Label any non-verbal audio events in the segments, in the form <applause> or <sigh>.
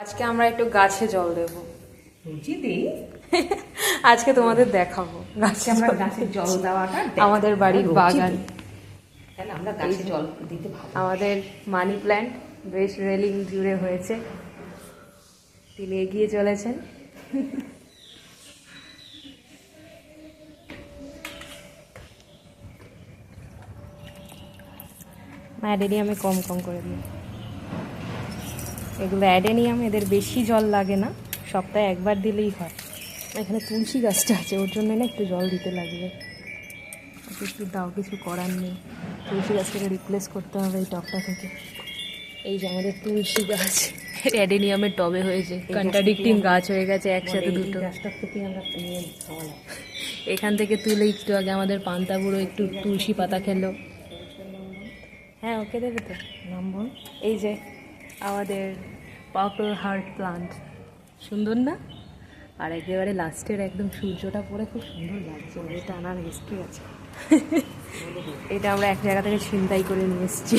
আজকে আমরা একটু গাছে জল দেব। <laughs> আজকে তোমাদের দেখাবো। গাছে আমরা গাছে জল দেওয়াটা আমাদের বাড়ির বাগান। আমরা গাছে জল দিতে আমাদের মানি প্ল্যান্ট বেশ রেলিং জুড়ে হয়েছে। তিনি এগিয়ে চলেছেন। অ্যাডেনিয়ামে কম কম করে দিই। এগুলো অ্যাডেনিয়াম এদের বেশি জল লাগে না। সপ্তাহে একবার দিলেই হয়। এখানে তুলসী গাছটা আছে ওর জন্য না একটু জল দিতে লাগবে। ওকে একটু দাও কিছু করার নেই। তুলসী গাছটাকে রিপ্লেস করতে হবে এই টবটা থেকে। এই যে আমাদের তুলসী গাছ। অ্যাডেনিয়ামের টবে হয়েছে। কন্ট্রাডিক্টিং গাছ হয়ে গেছে একসাথে দুটো। গাছটার থেকে আমরা নিয়ে খাওয়ালাম। এখান থেকে তুলে একটু আগে আমাদের পান্তা বুড়ো একটু তুলসী পাতা খেলো। হ্যাঁ ওকে দেবে তো। নম্বর এই যে আমাদের পার্পল হার্ট প্লান্ট সুন্দর না? আর একেবারে লাস্টের একদম সূর্যটা পড়ে খুব সুন্দর লাগছে এটা আনার হিস্ট্রি আছে। এটা আমরা এক জায়গা থেকে ছিনতাই করে নিয়ে এসেছি।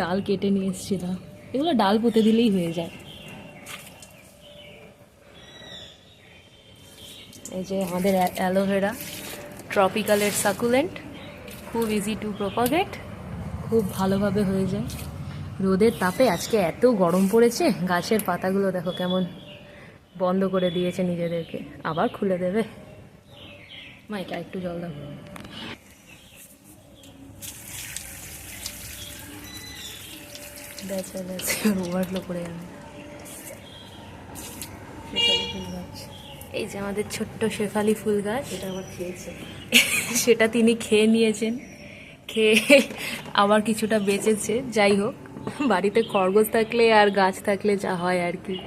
ডাল কেটে নিয়ে এসেছিলাম। এগুলো ডাল পুঁতে দিলেই হয়ে যায়। এই যে আমাদের অ্যালোভেরা ট্রপিক্যালের সাকুলেন্ট খুব ইজি টু প্রপাগেট খুব ভালোভাবে হয়ে যায়। রোদের তাপে আজকে এত গরম পড়েছে গাছের পাতাগুলো দেখো কেমন বন্ধ করে দিয়েছে নিজেদেরকে। আবার খুলে দেবে? মাইকে একটু জল দাও। ওভারফ্লো করে যাবে। এই যে আমাদের ছোট্ট শেফালি ফুল গাছ এটা আবার খেয়েছে। সেটা তিনি খেয়ে নিয়েছেন। খেয়ে <laughs> আবার কিছুটা বেঁচেছে। যাই হোক বাড়িতে খরগোশ থাকলে আর গাছ থাকলে যা হয় আর কি।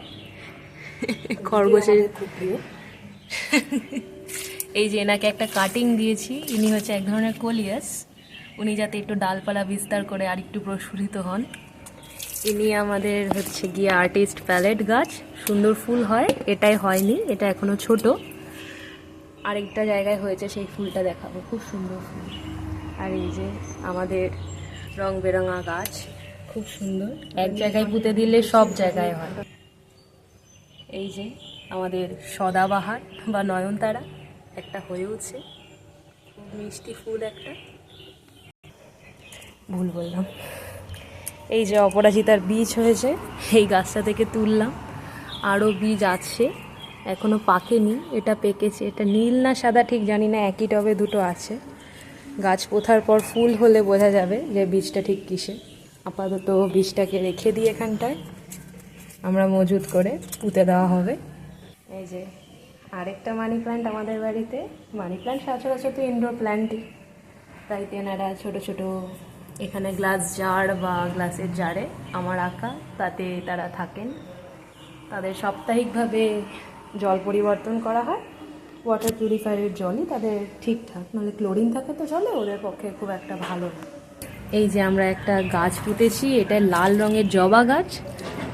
<laughs> খরগোশের <laughs> এই যে এনাকে একটা কাটিং দিয়েছি ইনি হচ্ছে এক ধরনের কলিয়াস উনি যাতে একটু ডালপালা বিস্তার করে আর একটু প্রস্ফুটিত হন। ইনি আমাদের হচ্ছে গিয়ে আর্টিস্ট প্যালেট গাছ। সুন্দর ফুল হয় এটাই হয়নি এটা এখনও ছোট। আরেকটা জায়গায় হয়েছে সেই ফুলটা দেখাবো। খুব সুন্দর ফুল। আর এই যে আমাদের রং বেরঙা গাছ খুব সুন্দর। এক জায়গায় পুঁতে দিলে সব জায়গায় হয়। এই যে আমাদের সদাবাহার বা নয়নতারা একটা হয়েওছে খুব মিষ্টি ফুল একটা। ভুল বললাম। এই যে অপরাজিতার বীজ হয়েছে এই গাছটা থেকে তুললাম। আরও বীজ আছে। এখনও পাকেনি, এটা পেকেছে। এটা নীল না সাদা ঠিক জানি না, একই টবে দুটো আছে। গাছ পোথার পর ফুল হলে বোঝা যাবে যে বীজটা ঠিক কিসে। আপাতত বীজটাকে রেখে দিই এখানটায়। আমরা মজুত করে পুঁতে দেওয়া হবে। এই যে, আরেকটা মানি প্ল্যান্ট আমাদের বাড়িতে। মানি প্ল্যান্ট সচরাচর তো ইনডোর প্ল্যান্টই তাই তেনারা ছোট ছোট এখানে গ্লাস জার বা গ্লাসের জারে আমার আঁকা, তাতে তারা থাকেন। তাদের সাপ্তাহিকভাবে জল পরিবর্তন করা হয়। ওয়াটার পিউরিফায়ারের জলই তাদের ঠিকঠাক। নাহলে ক্লোরিন থাকে তো জলে, ওদের পক্ষে খুব একটা ভালো না। এই যে আমরা একটা গাছ পুঁতেছি, এটা লাল রঙের জবা গাছ।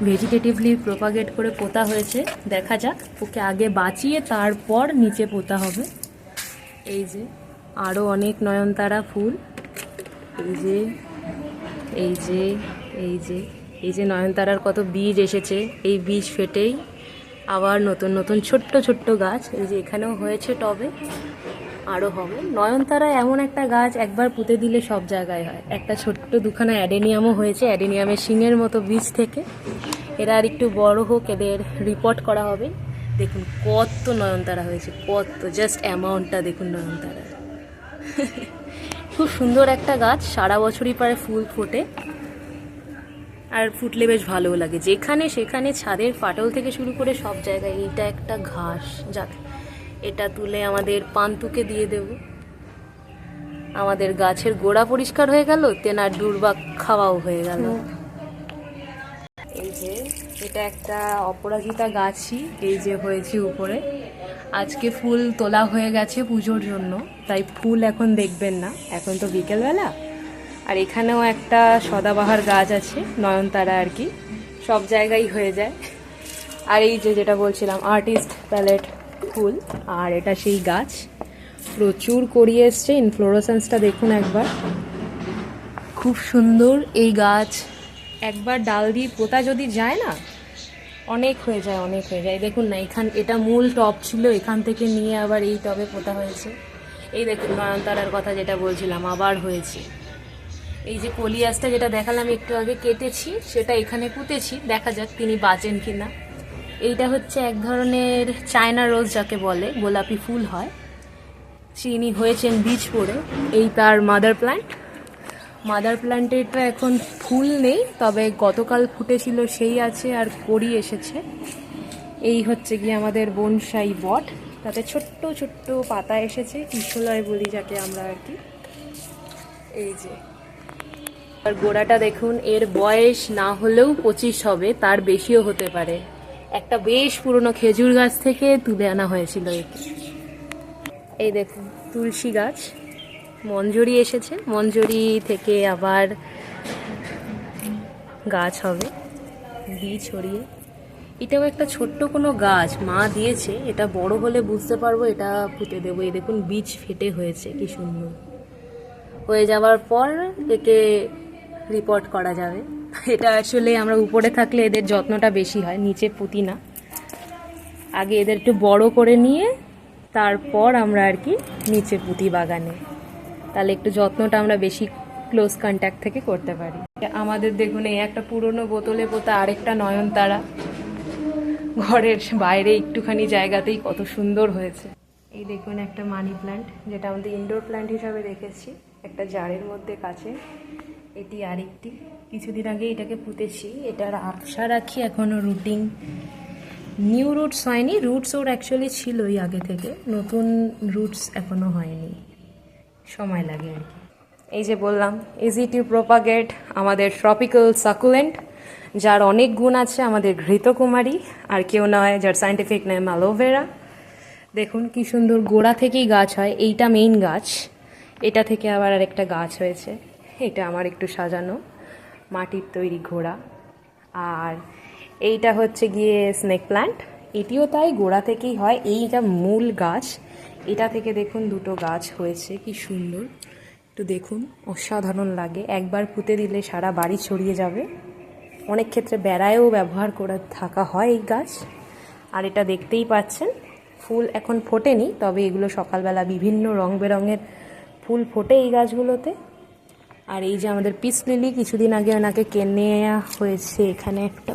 ভেজিটেটিভলি প্রোপাগেট করে পোতা হয়েছে। দেখা যাক, ওকে আগে বাঁচিয়ে তারপর নিচে পোতা হবে। এই যে আরও অনেক নয়নতারা ফুল। এই যে এই যে এই যে এই যে নয়নতারার কত বীজ এসেছে। এই বীজ ফেটেই আবার নতুন নতুন ছোট্ট ছোট্ট গাছ, এই যে এখানেও হয়েছে টবে আরও হবে। নয়নতারা এমন একটা গাছ একবার পুঁতে দিলে সব জায়গায় হয়। একটা ছোট্ট দুখানা অ্যাডেনিয়ামও হয়েছে, অ্যাডেনিয়ামের শিঙের মতো বীজ থেকে। এরা আর একটু বড় হোক, এদের রিপোর্ট করা হবে। দেখুন কত নয়নতারা হয়েছে, কত জাস্ট অ্যামাউন্টটা দেখুন নয়নতারা <laughs> খুব সুন্দর একটা গাছ, সারা বছরই পারে ফুল ফোটে। আর ফুটলে বেশ ভালোও লাগে। যেখানে সেখানে ছাদের ফাটল থেকে শুরু করে সব জায়গায় এইটা একটা ঘাস। যাক এটা তুলে আমাদের পান্তুকে দিয়ে দেব। আমাদের গাছের গোড়া পরিষ্কার হয়ে গেল তেনার দুর্বাক খাওয়াও হয়ে গেল। এই যে এটা একটা অপরাজিতা গাছই এই যে হয়েছে উপরে। আজকে ফুল তোলা হয়ে গেছে পুজোর জন্য তাই ফুল এখন দেখবেন না। এখন তো বিকেলবেলা। আর এখানেও একটা সদাবাহার গাছ আছে, নয়নতারা আর কি। সব জায়গায় হয়ে যায়। আর এই যে যেটা বলছিলাম আর্টিস্ট প্যালেট ফুল, আর এটা সেই গাছ। প্রচুর করিয়ে এসছে ইনফ্লোরোসেন্সটা দেখুন একবার। খুব সুন্দর এই গাছ। একবার ডাল দিয়ে পোতা যদি যায় না, অনেক হয়ে যায়, অনেক হয়ে যায়। দেখুন না, এখান, এটা মূল টব ছিল, এখান থেকে নিয়ে আবার এই টবে পোতা হয়েছে। এই দেখুন নয়নতারার কথা যেটা বলছিলাম, আবার হয়েছে। এই যে কলিয়াসটা যেটা দেখালাম একটু আগে কেটেছি, সেটা এখানে পুঁতেছি, দেখা যাক তিনি বাঁচেন কিনা। এইটা হচ্ছে এক ধরনের চায়না রোজ যাকে বলে, গোলাপি ফুল হয়। চিনি হয়েছেন বীজ পড়ে, এই তার মাদার প্ল্যান্ট মাদার প্ল্যান্টেরটা এখন ফুল নেই, তবে গতকাল ফুটেছিল, সেই আছে আর করি এসেছে। এই হচ্ছে গিয়ে আমাদের বনসাই বট। তাতে ছোট্ট ছোট্ট পাতা এসেছে কিশোলয় বলি যাকে আমরা আর কি। এই যে আর গোড়াটা দেখুন, এর বয়স না হলেও পঁচিশ হবে, তার বেশিও হতে পারে। একটা বেশ পুরনো খেজুর গাছ থেকে তুলে আনা হয়েছিল একে। এই দেখুন, তুলসী গাছ, মঞ্জুরি এসেছে, মঞ্জুরি থেকে আবার গাছ হবে, বীজ ছড়িয়ে। এটাও একটা ছোট্ট কোনো গাছ, মা দিয়েছে, এটা বড় হলে বুঝতে পারব, এটা পুঁতে দেবো। এই দেখুন, বীজ ফেটে হয়েছে, কি সুন্দর। হয়ে যাওয়ার পর একে রিপোর্ট করা যাবে। এটা আসলে আমরা উপরে থাকলে এদের যত্নটা বেশি হয়, নিচে পুঁতি না আগে এদের একটু বড় করে নিয়ে তারপর আমরা আর কি নিচে পুঁতি বাগানে। তাহলে একটু যত্নটা আমরা বেশি ক্লোজ কন্ট্যাক্ট থেকে করতে পারি। আমাদের দেখুন, এই একটা পুরনো বোতলে পোতা আরেকটা নয়নতারা। ঘরের বাইরে একটুখানি জায়গাতেই কত সুন্দর হয়েছে। এই দেখুন একটা মানি প্ল্যান্ট, যেটা আমাদের ইনডোর প্ল্যান্ট হিসাবে রেখেছি। একটা জারের মধ্যে কাছে। এটি আরেকটি। কিছুদিন আগে এটাকে পুঁতেছি। এটার আবসা রাখি এখনও রুটিং নিউ রুটস হয়নি। রুটস ওর অ্যাকচুয়ালি ছিলই আগে থেকে। নতুন রুটস এখনও হয়নি। সময় লাগে আর কি। এই যে বললাম ইজি টু প্রোপাগেট আমাদের ট্রপিক্যাল সাকুলেন্ট যার অনেক গুণ আছে আমাদের ঘৃতকুমারী, আর কেউ নয় যার সাইন্টিফিক নেম অ্যালোভেরা দেখুন কি সুন্দর গোড়া থেকেই গাছ হয়। এইটা মেইন গাছ। এটা থেকে আবার আরেকটা গাছ হয়েছে। এটা আমার একটু সাজানো, মাটির তৈরি ঘোড়া। আর এইটা হচ্ছে গিয়ে স্নেক প্ল্যান্ট এটিও তাই গোড়া থেকেই হয় এইটা মূল গাছ, এটা থেকে দেখুন দুটো গাছ হয়েছে, কি সুন্দর। একটু দেখুন, অসাধারণ লাগে। একবার পুঁতে দিলে সারা বাড়ি ছড়িয়ে যাবে। অনেক ক্ষেত্রে বেড়ায়ও ব্যবহার করে থাকা হয় এই গাছ। আর এটা দেখতেই পাচ্ছেন, ফুল এখন ফোটেনি, তবে এগুলো সকালবেলা বিভিন্ন রং বেরঙের ফুল ফোটে এই গাছগুলোতে। আর এই যে আমাদের পিস লিলি কিছুদিন আগে ওনাকে কেনে হয়েছে এখানে একটা